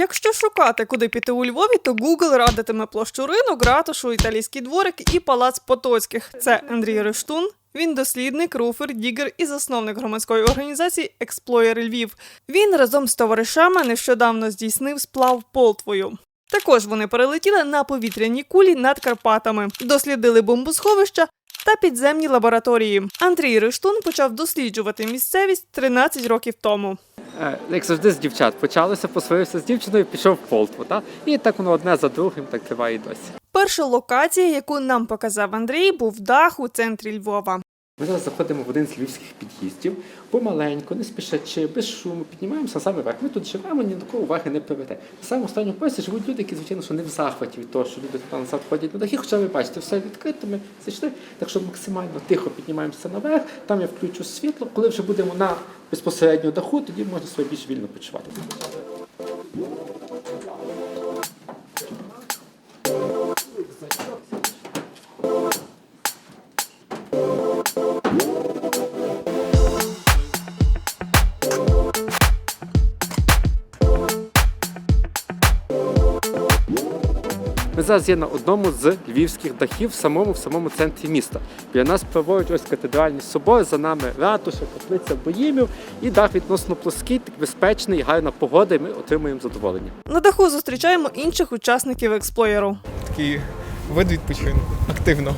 Якщо шукати, куди піти у Львові, то Google радитиме площу ринок, ратушу, італійський дворик і палац Потоцьких. Це Андрій Рештун. Він дослідник, руфер, дігер і засновник громадської організації Експлоєр Львів. Він разом з товаришами нещодавно здійснив сплав Полтвою. Також вони перелетіли на повітряній кулі над Карпатами, дослідили бомбосховища та підземні лабораторії. Андрій Рештун почав досліджувати місцевість 13 років тому. Е, як завжди з дівчат. Почалося, посварився з дівчиною, пішов в Полтву. Та? І так воно одне за другим так триває і досі. Перша локація, яку нам показав Андрій, був дах у центрі Львова. Ми зараз заходимо в один з львівських під'їздів, помаленьку, не спішачи, без шуму, піднімаємося саме вверх. Ми тут живемо, ні до кого уваги не приведе. На самому останньому поясі живуть люди, які, звичайно, що не в захваті від того, що люди туди назад ходять на дахи, хоча ви бачите, все відкрито, ми зайшли. Так що максимально тихо піднімаємося наверх, там я включу світло. Коли вже будемо на безпосередньо даху, тоді можна себе більш вільно почувати. Ми зараз є на одному з львівських дахів в самому в самому центрі міста. Біля нас праворуч ось катедральний собор, за нами ратуша, каплиця боїмів і дах відносно плоский, так безпечний, гарна погода, і ми отримуємо задоволення. На даху зустрічаємо інших учасників експлоєру. такий вид відпочинку активного.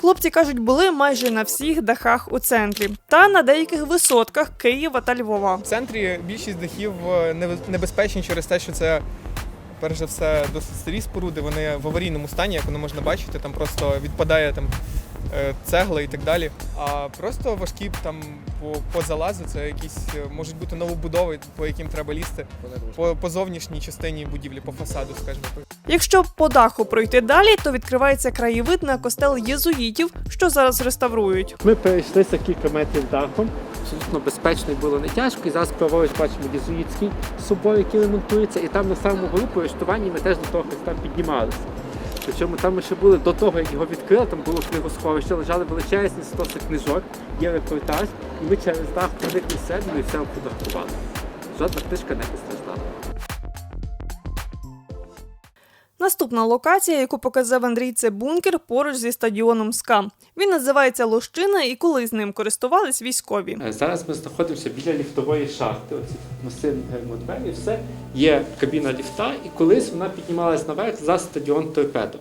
Хлопці кажуть, були майже на всіх дахах у центрі та на деяких висотках Києва та Львова. В центрі більшість дахів е, небезпечні через те, що це перш за все досить старі споруди. Вони в аварійному стані, як воно можна бачити, там просто відпадає там е, цегла і так далі. А просто важкі там по, по залазу це якісь е, можуть бути новобудови, по яким треба лізти по, по зовнішній частині будівлі, по фасаду, скажімо так. Якщо по даху пройти далі, то відкривається краєвид на костел єзуїтів, що зараз реставрують. Ми перейшлися кілька метрів дахом. Абсолютно безпечно і було не тяжко. І зараз праворуч бачимо єзуїтський собор, який ремонтується, і там на самому групу по ми теж до того Христа піднімалися. Причому там ми ще були до того, як його відкрили, там було книгосховище, лежали величезні стоси книжок, є репортаж, і ми через дах проникли всередину і все обфотографували. Жодна книжка не постраждала. Наступна локація, яку показав Андрій, це бункер поруч зі стадіоном СКА. Він називається Лощина, і колись ним користувались військові. Е, Зараз ми знаходимося біля ліфтової шахти. Оці масивні гермодвері, все. Є кабіна ліфта, і колись вона піднімалась наверх за стадіон Торпедо.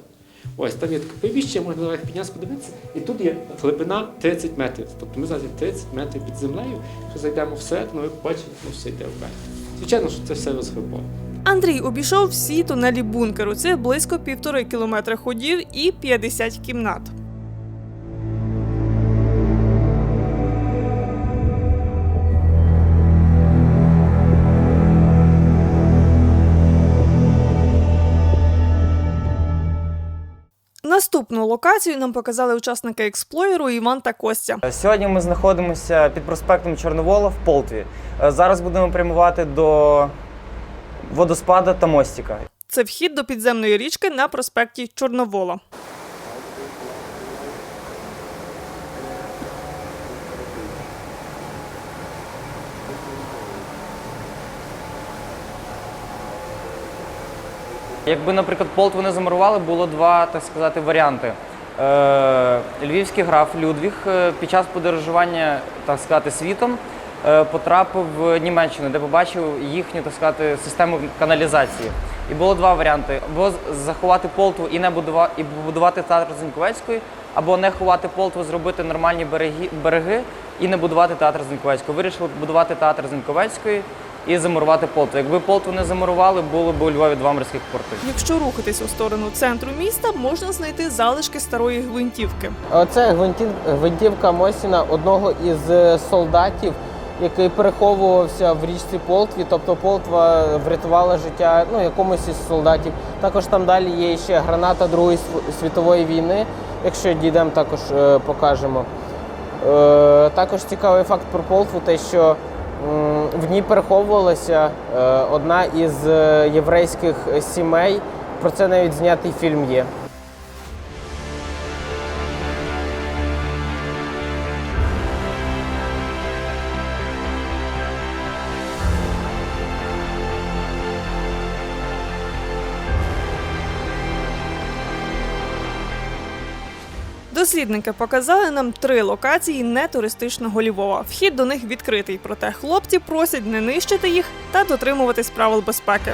Ось там є таке приміщення, можна наверх піднятися, подивитися. І тут є глибина 30 метрів. Тобто ми зараз є 30 метрів під землею. Якщо зайдемо всередину, ви побачите, ну все йде вверх. Звичайно, що це все розграбовано. Андрій обійшов всі тунелі бункеру. Це близько півтори кілометра ходів і 50 кімнат. Наступну локацію нам показали учасники експлоєру Іван та Костя. Сьогодні ми знаходимося під проспектом Чорновола в Полтві. Е, Зараз будемо прямувати до водоспада та мостика. Це вхід до підземної річки на проспекті Чорновола. Якби, наприклад, Полтву не замурували, було два, так сказати, варіанти. Е, Львівський граф Людвіг е, під час подорожування, так сказати, світом потрапив в Німеччину, де побачив їхню, так сказати, систему каналізації. І було два варіанти: або заховати Полтву і не будува... і побудувати театр Зеньковецької, або не ховати Полтву, зробити нормальні береги, береги і не будувати театр Зеньковецької. Вирішили будувати театр Зеньковецької і замурувати Полтву. Якби Полтву не замурували, було б у Львові два морських порти. Якщо рухатись у сторону центру міста, можна знайти залишки старої гвинтівки. Це гвинтів- гвинтівка Мосіна, одного із е, солдатів, який переховувався в річці Полтві. Тобто Полтва врятувала життя ну, якомусь із солдатів. Також там далі є ще граната Другої світової війни. Якщо дійдемо, також е, покажемо. Е, також цікавий факт про Полтву, те, що в ній переховувалася е, одна із е, єврейських сімей Про це навіть знятий фільм є. Дослідники показали нам три локації нетуристичного Львова. Вхід до них відкритий, проте хлопці просять не нищити їх та дотримуватись правил безпеки.